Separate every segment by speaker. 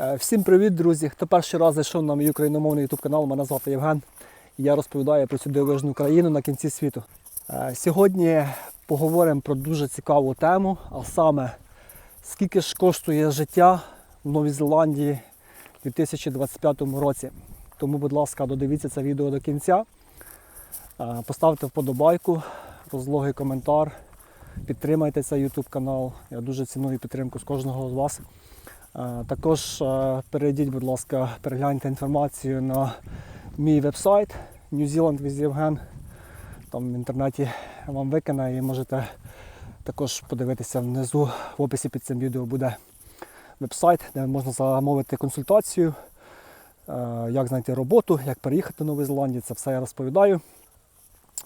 Speaker 1: Е, Всім привіт, друзі! Хто перший раз зайшов на мій україномовний YouTube канал, мене звати Євген. Я розповідаю про цю дивовижну країну на кінці світу. Е, Сьогодні поговоримо про дуже цікаву тему, а саме скільки ж коштує життя в Новій Зеландії у 2025 році. Тому, будь ласка, додивіться це відео до кінця. Е, Поставте вподобайку, розлогий коментар, підтримайте цей YouTube канал. Я дуже ціную підтримку з кожного з вас. Е, Також е, перейдіть, будь ласка, перегляньте інформацію на мій вебсайт New Zealand with Євген. Там в інтернеті вам викине і можете також подивитися внизу в описі під цим відео буде вебсайт, де можна замовити консультацію, е, як знайти роботу, як переїхати до Нової Зеландії. Це все я розповідаю.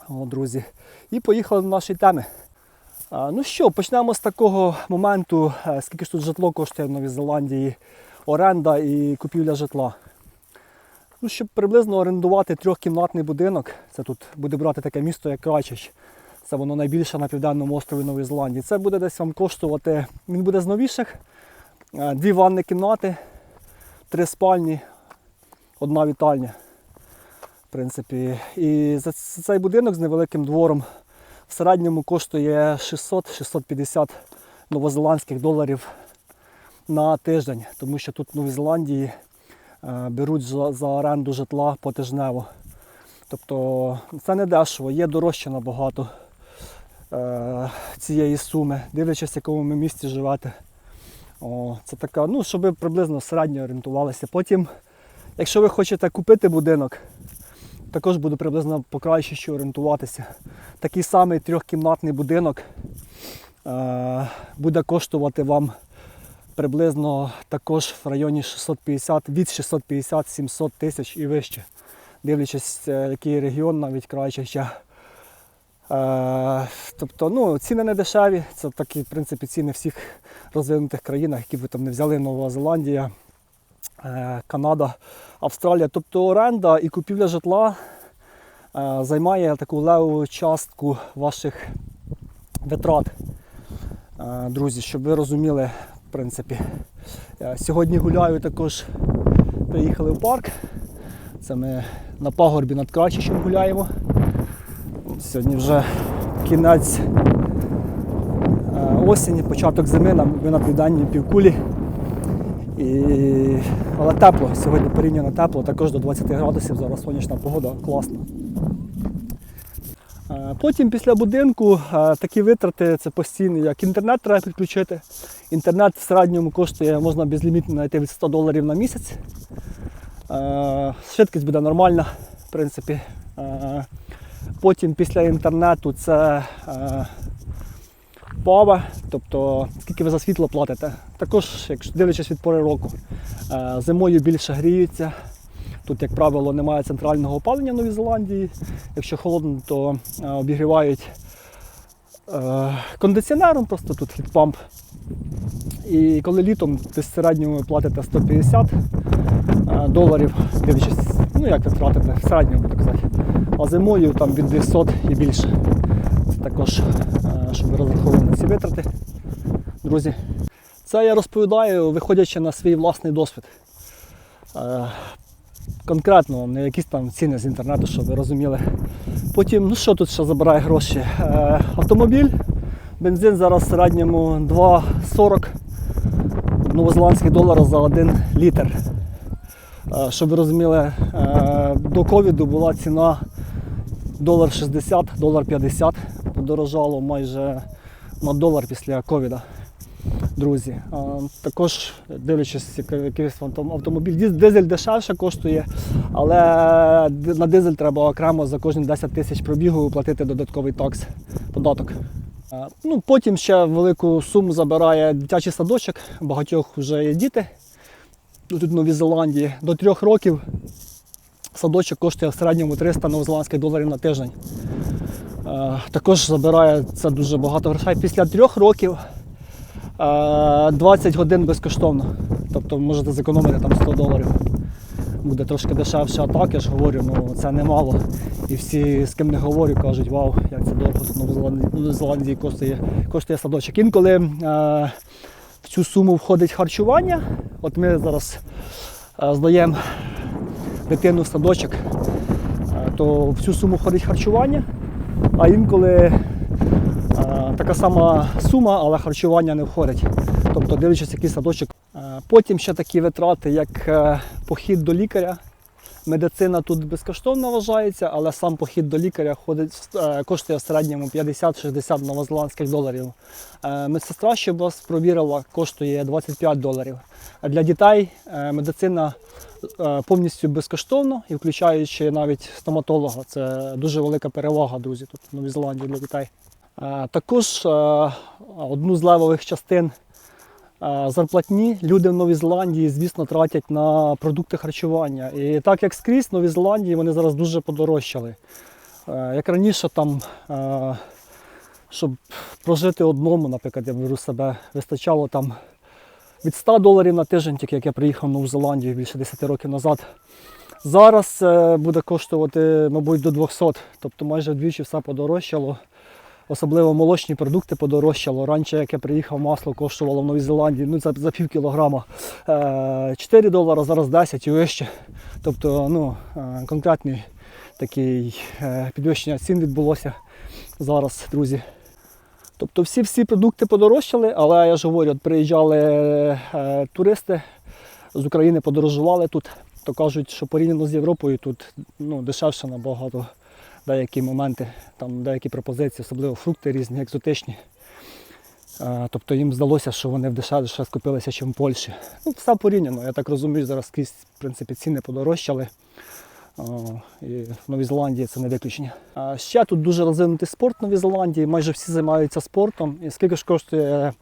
Speaker 1: О, друзі. І поїхали до нашої теми. Ну що, почнемо з такого моменту, е, скільки ж тут житло коштує в Новій Зеландії, оренда і купівля житла. Ну, щоб приблизно орендувати трьохкімнатний будинок, це тут буде брати таке місто, як Крачич. Це воно найбільше на південному острові Нової Зеландії. Це буде десь вам коштувати, він буде з новіших. Е, Дві ванни кімнати, три спальні, одна вітальня. В принципі. І за цей будинок з невеликим двором в середньому коштує 600-650 новозеландських доларів на тиждень, тому що тут в Новій Зеландії е, беруть за, оренду житла потижнево. Тобто це не дешево, є дорожче набагато е, цієї суми, дивлячись, в якому ви місті живете. О, це така, ну, щоб ви приблизно середньо орієнтувалися. Потім, якщо ви хочете купити будинок, також буду приблизно покраще орієнтуватися. Такий самий трьохкімнатний будинок е, буде коштувати вам приблизно також в районі 650, від 650-700 тисяч і вище. Дивлячись, е, який регіон, навіть краще ще. Е, тобто ну, ціни не дешеві, це такі в принципі, ціни всіх розвинутих країнах, які ви там не взяли, Нова Зеландія, Канада, Австралія. Тобто оренда і купівля житла е, займає таку леву частку ваших витрат. Е, Друзі, щоб ви розуміли, в принципі. Сьогодні гуляю також, приїхали в парк. Це ми на пагорбі над Крачищем гуляємо. Сьогодні вже кінець е, осені, початок зими, ми на південній півкулі. І... Але тепло, сьогодні порівняно тепло, також до 20 градусів, зараз сонячна погода, класно. Е, Потім після будинку е, такі витрати це постійні, як інтернет треба підключити. Інтернет в середньому коштує, можна безлімітно знайти від 100 доларів на місяць. Е, Швидкість буде нормальна, в принципі. Потім після інтернету це е, тобто скільки ви за світло платите. Також, якщо дивлячись від пори року, е, зимою більше гріються. Тут, як правило, немає центрального опалення в Новій Зеландії. Якщо холодно, то е, обігрівають е, кондиціонером, просто тут хітпамп. І коли літом десь в середньому платите 150 е, доларів, дивлячись, ну як ви тратите, в середньому буду казати. А зимою там від 200 і більше. Це також, щоб розраховували на ці витрати. Друзі, це я розповідаю, виходячи на свій власний досвід. Е, Конкретно, не якісь там ціни з інтернету, щоб ви розуміли. Потім, ну що тут ще забирає гроші? Е, автомобіль, бензин зараз в середньому 2,40 новозеландських доларів за один літр. Е, щоб ви розуміли, до ковіду була ціна долар 60, долар 50. Подорожало майже на долар після ковіда. Друзі, також дивлячись, якийсь автомобіль, дизель дешевше коштує, але на дизель треба окремо за кожні 10 тисяч пробігу платити додатковий такс, податок. Ну, потім ще велику суму забирає дитячий садочок, багатьох вже є діти тут в Новій Зеландії. До трьох років садочок коштує в середньому 300 новозеландських доларів на тиждень. Е, Також забирає це дуже багато грошей. Після трьох років е, 20 годин безкоштовно. Тобто можете зекономити там 100 доларів. Буде трошки дешевше, а так я ж говорю, ну це немало. І всі, з ким не говорю, кажуть, вау, як це дорого тут в Зеландії- Зеландії коштує, коштує садочок. Інколи е, В цю суму входить харчування. От ми зараз е, здаємо дитину в садочок, е, то в цю суму входить харчування, а інколи а, така сама сума, але харчування не входить. Тобто, дивлячись, який садочок. Е, Потім ще такі витрати, як е, похід до лікаря. Медицина тут безкоштовно вважається, але сам похід до лікаря ходить, е, коштує в середньому 50-60 новозеландських доларів. Е, Медсестра, щоб вас провірила, коштує 25 доларів. Для дітей е, медицина повністю безкоштовно і включаючи навіть стоматолога. Це дуже велика перевага, друзі, тут в Новій Зеландії для дітей. Також одну з левових частин зарплатні люди в Новій Зеландії, звісно, тратять на продукти харчування. І так як скрізь в Новій Зеландії вони зараз дуже подорожчали. Е, Як раніше там, е, щоб прожити одному, наприклад, я беру себе, вистачало там від 100 доларів на тиждень, тільки як я приїхав в Нову Зеландію більше 10 років назад. Зараз буде коштувати, мабуть, до 200, тобто майже вдвічі все подорожчало. Особливо молочні продукти подорожчало. Раніше, як я приїхав, масло коштувало в Новій Зеландії ну, за, за пів кілограма е, 4 долари, зараз 10 і вище. Тобто ну, е, конкретний такий е, підвищення цін відбулося зараз, друзі. Тобто всі всі продукти подорожчали, але я ж говорю, от приїжджали е, туристи з України, подорожували тут, то кажуть, що порівняно з Європою тут ну, дешевше набагато деякі моменти, там деякі пропозиції, особливо фрукти різні, екзотичні. Тобто їм здалося, що вони дешевше скупилися, ніж в Польщі. Ну, все порівняно. Я так розумію, зараз скрізь в принципі, ціни подорожчали. І в Новій Зеландії це не виключення. Ще тут дуже розвинутий спорт в Новій Зеландії, майже всі займаються спортом. І скільки ж коштує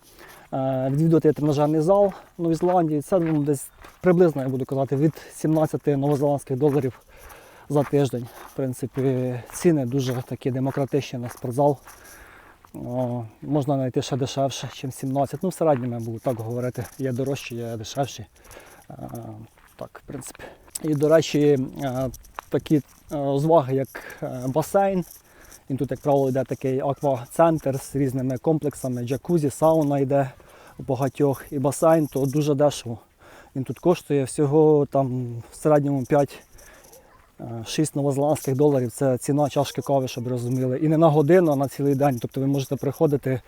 Speaker 1: е, відвідувати тренажерний зал в Новій Зеландії? Це ну, десь приблизно, я буду казати, від 17 новозеландських доларів за тиждень. В принципі, ціни дуже такі демократичні на спортзал. О, можна знайти ще дешевше, ніж 17. Ну, в середньому я буду так говорити. Є дорожчі, є дешевші. Е, так, в принципі. І, до речі, е, такі е, розваги, як басейн. Він тут, як правило, йде такий аквацентр з різними комплексами, джакузі, сауна йде у багатьох. І басейн то дуже дешево. Він тут коштує всього там в середньому 5 6 новозеландських доларів це ціна чашки кави, щоб розуміли. І не на годину, а на цілий день. Тобто ви можете приходити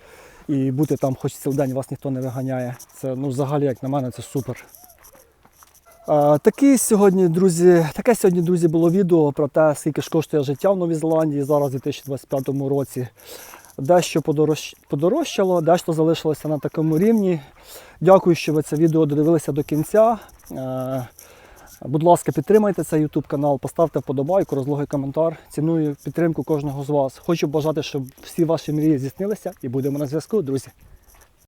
Speaker 1: і бути там хоч цілий день, вас ніхто не виганяє. Це ну, взагалі, як на мене, це супер. Е, Такі сьогодні, друзі, таке сьогодні, друзі, було відео про те, скільки ж коштує життя в Новій Зеландії зараз у 2025 році. Дещо подорож... подорожчало, дещо залишилося на такому рівні. Дякую, що ви це відео додивилися до кінця. Будь ласка, підтримайте цей YouTube канал, поставте вподобайку, розлогий коментар. Ціную підтримку кожного з вас. Хочу бажати, щоб всі ваші мрії здійснилися і будемо на зв'язку, друзі.